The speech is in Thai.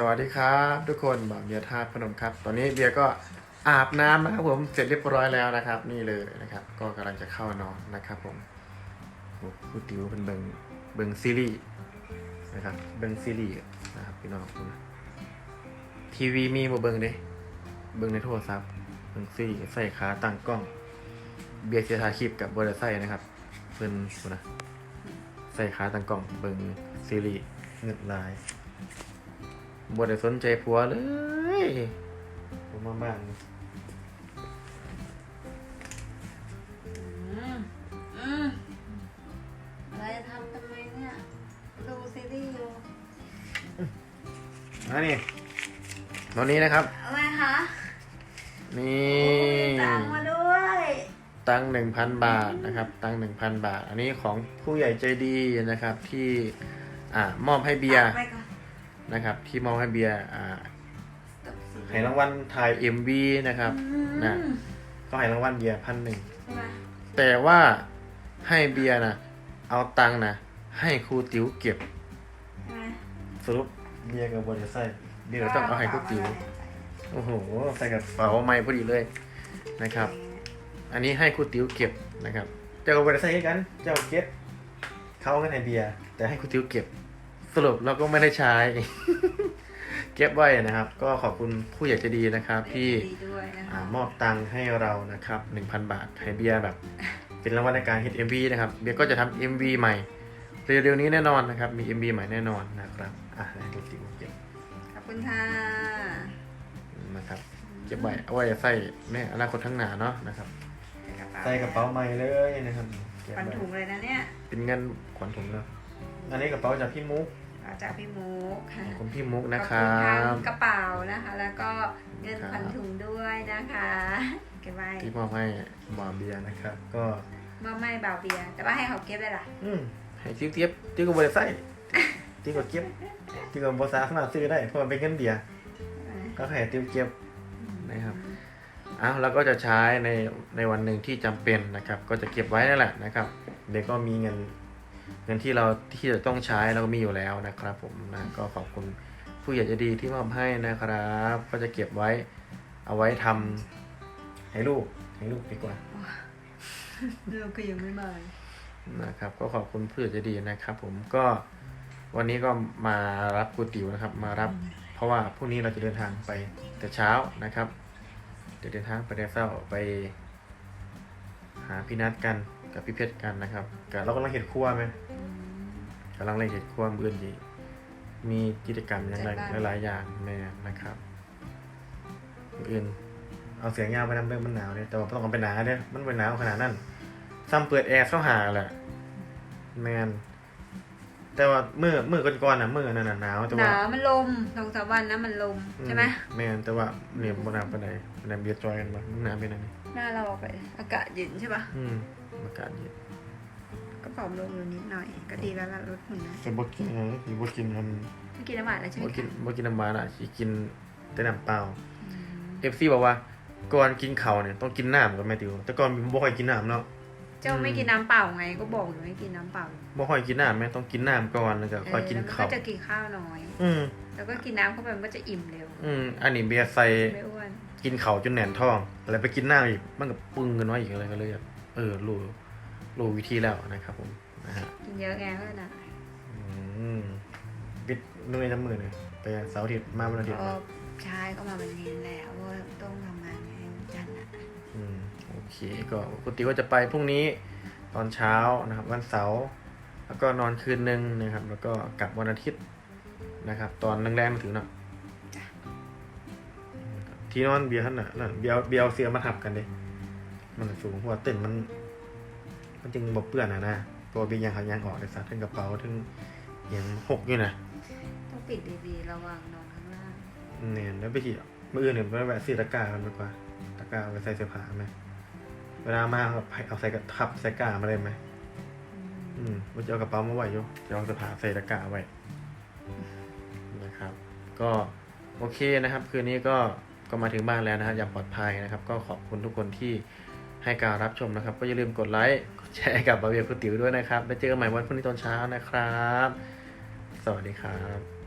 สวัสดีครับทุกคนบ่าวเบียร์ท่าตุพนมครับ ตอนนี้เบียร์ก็อาบน้ำนะครับผมเสร็จเรียบร้อยแล้วนะครับ นี่เลยนะครับ ก็กำลังจะเข้านอนนะครับผมผู้ติวเป็นเบิงเบิงซีรีส์นะครับเบิงซีรีส์นะครับพี่น้องนะทีวีมีบ่เบิงเด้เบิงในโทรศัพท์เบิงซีรีส์ใส่ขาตั้งกล้อง เบียร์เสียทาคลิปกับบริษัทนะครับเพิ่นพุ่นนะใส่ขาตั้งกล้องเบิงซีรีส์เงินลาย บ่ได้สนใจผัวเลยผมมาบ้านอืมอืมอะไรทำทำไมเนี่ย ดูซีรีส์อยู่อันนี้ตอนนี้นะครับ อะไรคะนี่ตังค์มาด้วย ตังหนึ่งพันบาทนะครับ ตังหนึ่งพันบาท อันนี้ของผู้ใหญ่ใจดีนะครับที่อ่ามอบให้เบียร์ไปก่อน นะครับ ที่มอบให้เบียร์อ่าตัดสิให้รางวัลถ่าย MV นะครับอืมนะก็ให้รางวัลเบียร์พันหนึ่งใช่ไหมแต่ว่าให้เบียร์นะเอาตังค์นะให้ครูติ๋วเก็บใช่ไหมสรุปเบียร์กับบริษัทเบียร์ต้องเอาให้ครูติ๋วโอ้โหใส่กระเป๋าไม้พอดีเลยนะครับ อันนี้ให้ครูติ๋วเก็บนะครับ เจ้าก็บริษัทให้กัน เจ้าเก็บเขาเอาเงินให้เบียร์แต่ให้ครูติ๋วเก็บ สรุปเราก็ไม่ได้ใช้ เก็บไว้นะครับ ก็ขอบคุณผู้ใหญ่ใจดีนะครับที่ดีด้วยนะคะอามอบตังค์ให้เรานะครับ1,000 บาทให้เบียร์แบบ เป็นรางวัลในการฮิต MV นะครับ เบียร์ก็จะทำ MV ใหม่ เร็วๆนี้แน่นอนนะครับ มี MV ใหม่แน่นอนนะครับอะให้ครูติ๋วเก็บขอบคุณค่ะนะครับเก็บไว้เอาไว้ใส่ในอนาคตข้างหน้าเนาะนะครับใส่ใส่กระเป๋าใหม่เลยนะครับเก็บปันไว้ถุงเลยนะเนี่ย เป็นเงินขวัญถุงแล้ว อันนี้กระเป๋าจากพี่มุกเอาจากพี่มุกค่ะขอบคุณพี่มุกนะคขอบรัณทางบกระเป๋านะคะ แล้วก็เงินครับพันถุงด้วยนะคะเก็บไว้ที่มอบให้บอเบียร์นะครับ ก็ว่าไม่เบาเบียร์แต่ว่าให้เขาเก็บได้ล่ะอืมให้จิ้วเทียบจิ้วกับบริษัทจิ้วกับเก็บจิ้วกับบริษัทขนาดซื้อได้เพราะมันเป็นเงินเบียร์ก็ให้จิ้วเก็บนะครับอ้าวแล้วก็จะใช้ในในวันหนึ่งที่จำเป็นนะครับ ก็จะเก็บไว้นั่นแหละนะครับ เดี๋ยวก็มีเงิน เงินที่เราที่จะต้องใช้เราก็มีอยู่แล้วนะครับ ผมนะก็ขอบคุณผู้ใหญ่ใจดีที่มอบให้นะครับ ก็จะเก็บไว้เอาไว้ทำให้ลูกให้ลูกดีกว่าเรื่องก็ยังไม่มานะครับ ก็ขอบคุณผู้ใหญ่ใจดีนะครับ ผมก็วันนี้ก็มารับกูติ๋วนะครับ มารับ เพราะว่าพรุ่งนี้เราจะเดินทางไปแต่เช้านะครับเดี๋ยวเดินทางไปแต่เช้าไปหาพี่นัดกัน กับพี่เพชรกันนะครับกับเรากำลังเห็ดครัวไหมกำลังเลยเห็นความอื่นดีมีกิจกรรมอย่างไรจัดบ้านหลายๆอย่างแม่นะครับอื่นเอาเสียงยาวไปนำเรื่องมันหนาวเนี่ยแต่ว่าบ่ต้องเอาไปหนาเนี่ยมันเป็นหนาวขนาดนั้นซ้ำเปิดแอร์เข้าหาแหละแมนแต่ว่ามือมือก่อนๆน่ะมือนั่นน่ะหนาวแต่หว่านาวมันลมสองสามวันนะมันลมใช่ไหมแมนแต่ว่าเนี่ยบนหนาวไปไหนไปไหนเบียร์จอยกันบ้างหนาวไปไหนนี่หน้าเราออกไปอากาศเย็นใช่ปะอืม อากาศเย็นก็ผอมลงอยู่นิดหน่อย ก็ดีแล้วละลดหุ่นนะจะบอกกินอะไรสิบอกกินอันไม่กินน้ำหวานแล้วใช่ไหมบอกกินคะบอกกินน้ำหวานอะสิกินแต่น้ำเปล่า อืมเอฟซีบอกว่าก่อนกินข้าวเนี่ยต้องกินน้ำกับแม่ติวแต่ก่อนบ่ค่อยกินน้ำเนาะ เจ้าไม่กินน้ำเปล่าไงก็บอกอยู่ไม่กินน้ำเปล่าบ่ค่อยกินน้ำแม่ต้องกินน้ำก่อนแล้วก็ค่อยกินเแล้วมัข้าว ก็จะกินข้าวน้อย อืม แล้วก็กินน้ำเข้าไปมันก็จะอิ่มเร็วอืม อันนี้เบียร์ใส่ไม่อ้วนกินข้าวจนแน่นท้อง แล้วไปกินน้ำอีก มันก็ปึ้งกันไว้อีกอะไรก็เลยแบบ เออรู้รู้วิธีแล้วนะครับผมนะฮะกินเยอะไงเพื่อนอะอืมปิดนู่นนี่น้ำมือเลยไปเสาร์อาทิตย์มาวันอาทิตย์ก็มาใช่ก็มาวันนี้แหละเพราะว่าต้องทำงานไงวันจันทร์อะอืมโอเคก็ปกติว่าจะไปพรุ่งนี้ตอนเช้านะครับ วันเสาร์แล้วก็นอนคืนนึงนะครับ แล้วก็กลับวันอาทิตย์นะครับ ตอนแรงๆมาถึงเนาะที่นอนเบียร์ท่านน่ะนั่นเบียร์เบียร์เอาเสียมาทับกันเด้ มันสูงหัวเต้นมัน มันจึงบกเปื้อนอะนะตัวเบียร์ยังเขายังออกเลยสักทั้งกระเป๋าทั้งยังหกอยู่นะต้องปิดดีๆระวังนอนข้างล่างเนี่ยแล้วไปที่มืออื่นหนึ่งไปแวะซื้อตะกร้ากันดีกว่าตะกร้าเอาไปใส่เสื้อผ้าไหมเวลามาเอาเอาใส่กระทับใส่กร้ามาเลยไหมอืมว่าจะเอากระเป๋ามาไว้อยู่จะเอาเสื้อผ้าใส่ตะกร้าไว้นะครับ ก็โอเคนะครับ คืนนี้ก็ก็มาถึงบ้านแล้วนะครับอย่างปลอดภัยนะครับ ก็ขอบคุณทุกคนที่ ให้การรับชมนะครับ ก็อย่าลืมกดไลค์กดแชร์กับบาเบียคุณติ๋วด้วยนะครับ แล้วเจอกันใหม่วันพรุ่งนี้ตอนเช้านะครับ สวัสดีครับ